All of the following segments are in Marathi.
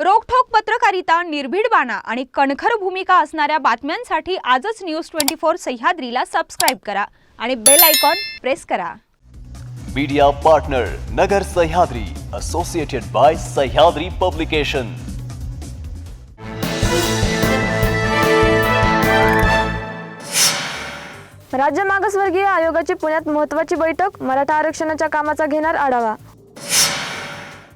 रोखठोक पत्रकारिता निर्भीड बाणा आणि कणखर भूमिका असणाऱ्या बातम्यांसाठी आजच न्यूज ट्वेंटी फोर सह्याद्रीला सबस्क्राईब करा आणि बेल आयकॉन प्रेस करा. Media partner Nagar Sahyadri associated by Sahyadri publication राज्य मागासवर्गीय आयोगाची पुण्यात महत्त्वाची बैठक मराठा आरक्षणाच्या कामाचा घेणार आढावा.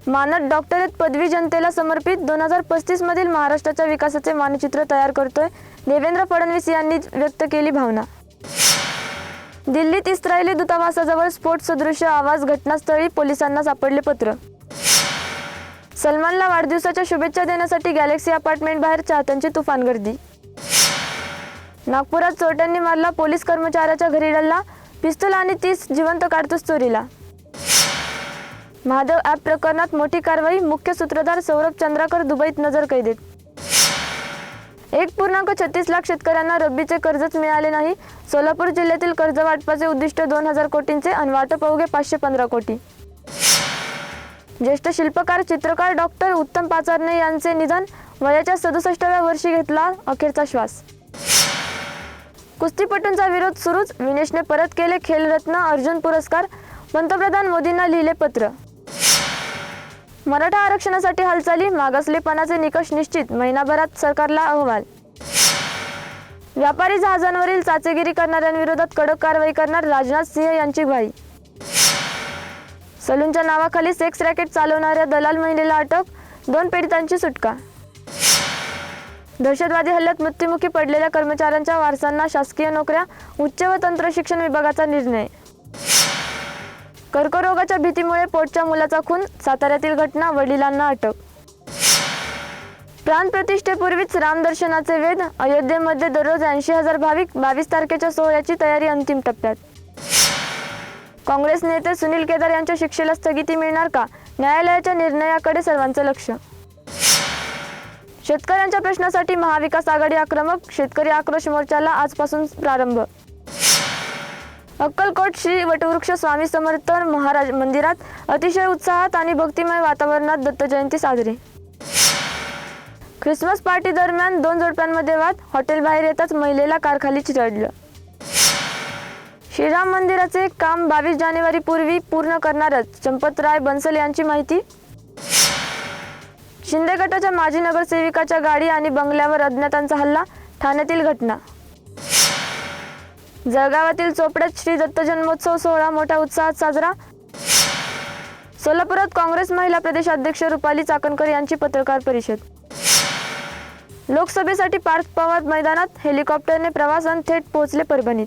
मानद डॉक्टरेट पदवी जनतेला समर्पित दोन हजार पस्तीस मधील महाराष्ट्राच्या विकासाचे मानचित्र तयार करतोय. देवेंद्र फडणवीस यांनी व्यक्त केली भावना. दिल्लीत इस्रायली दूतावासाजवळ स्फोट सदृश्य आवाज घटनास्थळी पोलिसांना सापडले पत्र. सलमानला वाढदिवसाच्या शुभेच्छा देण्यासाठी गॅलेक्सी अपार्टमेंट बाहेर चाहत्यांची तुफान गर्दी. नागपुरात चोरट्यांनी मारला पोलीस कर्मचाऱ्याच्या घरी डल्ला पिस्तूल आणि तीस जिवंत काढतो चोरीला. महादेव ॲप प्रकरणात मोठी कारवाई मुख्य सूत्रधार सौरभ चंद्राकर दुबईत नजर कैदेत. एक पूर्णांक छत्तीस लाख शेतकऱ्यांना रब्बीचे कर्जच मिळाले नाही. सोलापूर जिल्ह्यातील कर्ज वाटपाचे उद्दिष्ट दोन हजार कोटींचे आणि वाटप अवघे पाचशे पंधरा कोटी. ज्येष्ठ शिल्पकार चित्रकार डॉक्टर उत्तम पाचारणे यांचे निधन वयाच्या सदुसष्टाव्या वर्षी घेतला अखेरचा श्वास. कुस्तीपटूंचा विरोध सुरूच विनेशने परत केले खेलरत्न अर्जुन पुरस्कार पंतप्रधान मोदींना लिहिले पत्र. मराठा आरक्षणासाठी हालचाली मागासलेपणाचे निकष निश्चित महिनाभरात सरकारला अहवाल. व्यापारी जहाजांवरील चाचेगिरी करणाऱ्यांविरोधात कडक कारवाई करणार राजनाथ सिंह यांची ग्वाही सलूनच्या नावाखाली सेक्स रॅकेट चालवणाऱ्या दलाल महिलेला अटक दोन पीडितांची सुटका. दहशतवादी हल्ल्यात मृत्युमुखी पडलेल्या कर्मचाऱ्यांच्या वारसांना शासकीय नोकऱ्या उच्च व तंत्र शिक्षण विभागाचा निर्णय. कर्करोगाच्या भीतीमुळे पोटच्या मुलाचा खून साताऱ्यातील घटना वडिलांना अटक. प्राण प्रतिष्ठेपूर्वीच रामदर्शनाचे वेध अयोध्येमध्ये दररोज ऐंशी हजार भाविक बावीस तारखेच्या सोहळ्याची तयारी अंतिम टप्प्यात. काँग्रेस नेते सुनील केदार यांच्या शिक्षेला स्थगिती मिळणार का? न्यायालयाच्या निर्णयाकडे सर्वांचं लक्ष. शेतकऱ्यांच्या प्रश्नासाठी महाविकास आघाडी आक्रमक शेतकरी आक्रोश मोर्चाला आजपासून प्रारंभ. अक्कलकोट श्री वटवृक्ष स्वामी समर्थ महाराज मंदिरात अतिशय उत्साहात आणि भक्तिमय वातावरणात दत्तजयंती साजरी. ख्रिसमस पार्टी दरम्यान दोन जोडप्यांमध्ये वाद हॉटेल बाहेर येताच महिलेला कारखाली चिरडलं. श्रीराम मंदिराचे काम बावीस जानेवारी पूर्वी पूर्ण करणारच चंपतराय बन्सल यांची माहिती? शिंदे गटाच्या माजी नगरसेविकाच्या गाडी आणि बंगल्यावर अज्ञातांचा हल्ला ठाण्यातील घटना जळगावातील चोपड्यात श्री दत्त जन्मोत्सव सोहळा मोठ्या उत्साहात साजरा. सोलापुरात काँग्रेस महिला प्रदेशाध्यक्ष रुपाली चाकणकर यांची पत्रकार परिषद. लोकसभेसाठी पार्थ पवार मैदानात हेलिकॉप्टरने प्रवास आणि थेट पोहोचले परभणीत.